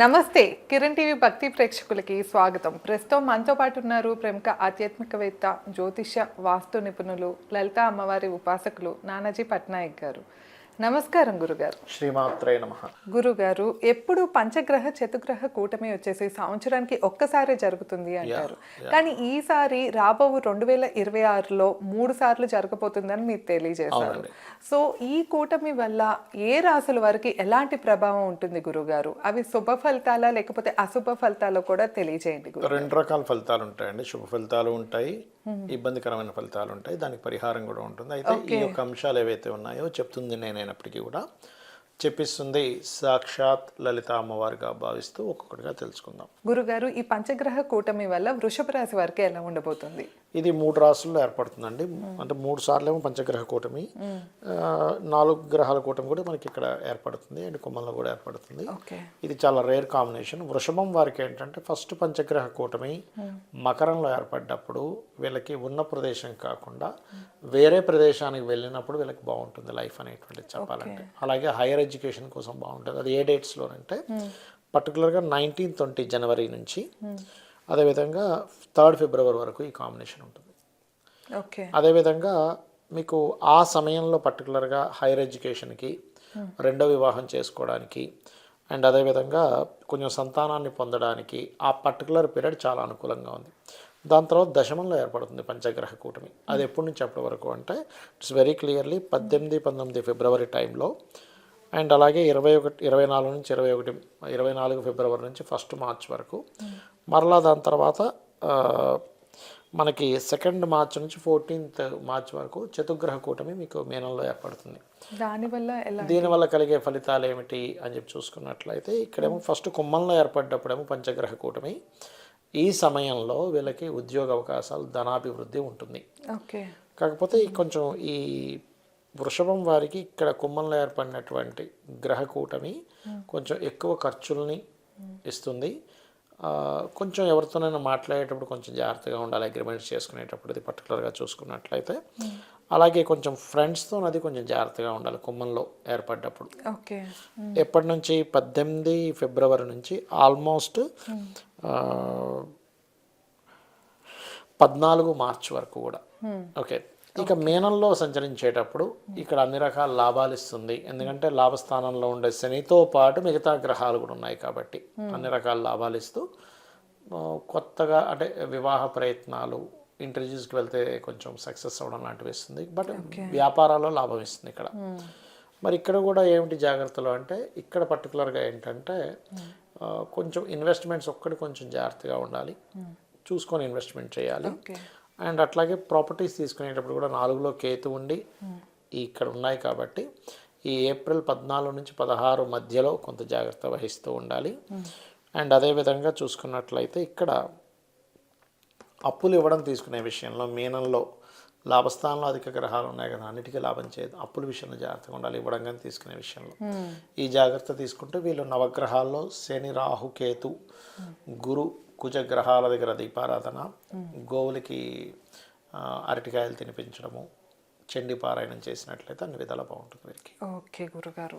నమస్తే కిరణ్ టీవీ భక్తి ప్రేక్షకులకి స్వాగతం. ప్రస్తుతం మనతో పాటు ఉన్నారు ప్రముఖ ఆధ్యాత్మికవేత్త జ్యోతిష వాస్తు నిపుణులు లలిత అమ్మవారి ఉపాసకులు నానాజీ పట్నాయక్ గారు. నమస్కారం గురుగారు. శ్రీమాత్రే నమ. గురుగారు ఎప్పుడు పంచగ్రహ చతుగ్రహ కూటమి వచ్చేసి సంవత్సరానికి ఒక్కసారే జరుగుతుంది అంటారు. కానీ ఈసారి రాబో రెండు వేల ఇరవై ఆరులో మూడు సార్లు జరగబోతుందని మీరు తెలియజేశారు. సో ఈ కూటమి వల్ల ఏ రాసుల వారికి ఎలాంటి ప్రభావం ఉంటుంది గురుగారు? అవి శుభ ఫలితాలా లేకపోతే అశుభ ఫలితాలు కూడా తెలియజేయండి గురు రెండు రకాల ఫలితాలు ఉంటాయండి. శుభ ఫలితాలు ఉంటాయి. ఇబ్బందికరమైన ఫలితాలు ఉంటాయి. దానికి పరిహారం కూడా ఉంటుంది. అయితే ఈ యొక్క అంశాలు ఏవైతే ఉన్నాయో చెప్తుంది నేనైనప్పటికీ కూడా. చెప్పిస్తుంది సాక్షాత్ లలిత అమ్మవారిగా భావిస్తూ ఒక్కొక్కటిగా తెలుసుకుందాం. గురుగారు ఈ పంచగ్రహ కూటమి వల్ల వృషభ రాశి వారికి ఎలా ఉండబోతుంది? ఇది మూడు రాసుల్లో ఏర్పడుతుందండి. అంటే మూడు సార్లు ఏమో పంచగ్రహ కూటమి నాలుగు గ్రహాల కూటమి కూడా మనకి ఇక్కడ ఏర్పడుతుంది. అండ్ కుమ్మంలో కూడా ఏర్పడుతుంది. ఓకే. ఇది చాలా రేర్ కాంబినేషన్. వృషభం వారికి ఏంటంటే ఫస్ట్ పంచగ్రహ కూటమి మకరంలో ఏర్పడ్డప్పుడు వీళ్ళకి ఉన్న ప్రదేశం కాకుండా వేరే ప్రదేశానికి వెళ్ళినప్పుడు వీళ్ళకి బాగుంటుంది లైఫ్ అనేటువంటిది చెప్పాలంటే. అలాగే హైయర్ ఎడ్యుకేషన్ కోసం బాగుంటుంది. అది ఏ డేట్స్లో అంటే పర్టికులర్గా నైన్టీన్ ట్వంటీ జనవరి నుంచి అదేవిధంగా థర్డ్ ఫిబ్రవరి వరకు ఈ కాంబినేషన్ ఉంటుంది. ఓకే. అదేవిధంగా మీకు ఆ సమయంలో పర్టికులర్గా హైయర్ ఎడ్యుకేషన్కి రెండో వివాహం చేసుకోవడానికి అండ్ అదేవిధంగా కొంచెం సంతానాన్ని పొందడానికి ఆ పర్టికులర్ పీరియడ్ చాలా అనుకూలంగా ఉంది. దాని తర్వాత దశమంలో ఏర్పడుతుంది పంచగ్రహ కూటమి. అది ఎప్పటి నుంచి ఎప్పటి వరకు అంటే ఇట్స్ వెరీ క్లియర్లీ పద్దెనిమిది పంతొమ్మిది ఫిబ్రవరి టైంలో అండ్ అలాగే ఇరవై ఒకటి ఇరవై నాలుగు నుంచి ఇరవై ఒకటి ఇరవై నాలుగు ఫిబ్రవరి నుంచి ఫస్ట్ మార్చ్ వరకు మరలా దాని తర్వాత మనకి సెకండ్ మార్చ్ నుంచి ఫోర్టీన్త్ మార్చ్ వరకు చతుర్గ్రహ కూటమి మీకు మేనంలో ఏర్పడుతుంది. దానివల్ల దీనివల్ల కలిగే ఫలితాలు ఏమిటి అని చెప్పి చూసుకున్నట్లయితే ఇక్కడేమో ఫస్ట్ కుమ్మంలో ఏర్పడ్డప్పుడేమో పంచగ్రహ కూటమి. ఈ సమయంలో వీళ్ళకి ఉద్యోగ అవకాశాలు ధనాభివృద్ధి ఉంటుంది. ఓకే. కాకపోతే కొంచెం ఈ వృషభం వారికి ఇక్కడ కుమ్మంలో ఏర్పడినటువంటి గ్రహ కూటమి కొంచెం ఎక్కువ ఖర్చుల్ని ఇస్తుంది. కొంచెం ఎవరితోనైనా మాట్లాడేటప్పుడు కొంచెం జాగ్రత్తగా ఉండాలి అగ్రిమెంట్స్ చేసుకునేటప్పుడు ఇది పర్టికులర్గా చూసుకున్నట్లయితే. అలాగే కొంచెం ఫ్రెండ్స్తో అది కొంచెం జాగ్రత్తగా ఉండాలి కుమ్మంలో ఏర్పడ్డప్పుడు. ఓకే. ఎప్పటి నుంచి పద్దెనిమిది ఫిబ్రవరి నుంచి ఆల్మోస్ట్ పద్నాలుగు మార్చ్ వరకు కూడా. ఓకే. ఇక మేనంలో సంచరించేటప్పుడు ఇక్కడ అన్ని రకాల లాభాలు ఇస్తుంది. ఎందుకంటే లాభస్థానంలో ఉండే శనితో పాటు మిగతా గ్రహాలు కూడా ఉన్నాయి కాబట్టి అన్ని రకాల లాభాలు ఇస్తూ కొత్తగా అంటే వివాహ ప్రయత్నాలు ఇంటర్వ్యూస్కి వెళ్తే కొంచెం సక్సెస్ అవ్వడం లాంటివి ఇస్తుంది. బట్ వ్యాపారాల్లో లాభం ఇస్తుంది ఇక్కడ. మరి ఇక్కడ కూడా ఏమిటి జాగ్రత్తలు అంటే ఇక్కడ పర్టికులర్గా ఏంటంటే ఆ, కొంచెం ఇన్వెస్ట్మెంట్స్ ఒక్కటి కొంచెం జాగ్రత్తగా ఉండాలి. చూసుకొని ఇన్వెస్ట్మెంట్ చేయాలి. అండ్ అట్లాగే ప్రాపర్టీస్ తీసుకునేటప్పుడు కూడా నాలుగులో కేతు ఉండి ఇక్కడ ఉన్నాయి కాబట్టి ఈ ఏప్రిల్ పద్నాలుగు నుంచి పదహారు మధ్యలో కొంత జాగ్రత్త వహిస్తూ ఉండాలి. అండ్ అదేవిధంగా చూసుకున్నట్లయితే ఇక్కడ అప్పులు ఇవ్వడం తీసుకునే విషయంలో మీనంలో లాభస్థానంలో అధిక గ్రహాలు ఉన్నాయి కదా అన్నిటికీ లాభం చేయదు అప్పుల విషయంలో జాగ్రత్తగా ఉండాలి ఇవ్వడం కానీ తీసుకునే విషయంలో. ఈ జాగ్రత్త తీసుకుంటే వీళ్ళు నవగ్రహాల్లో శని రాహు కేతు గురు కుజగ్రహాల దగ్గర దీపారాధన గోవులకి అరటికాయలు తినిపించడము చండి పారాయణం చేసినట్లయితే అన్ని విధాలు బాగుంటుంది వీరికి. ఓకే గురుగారు.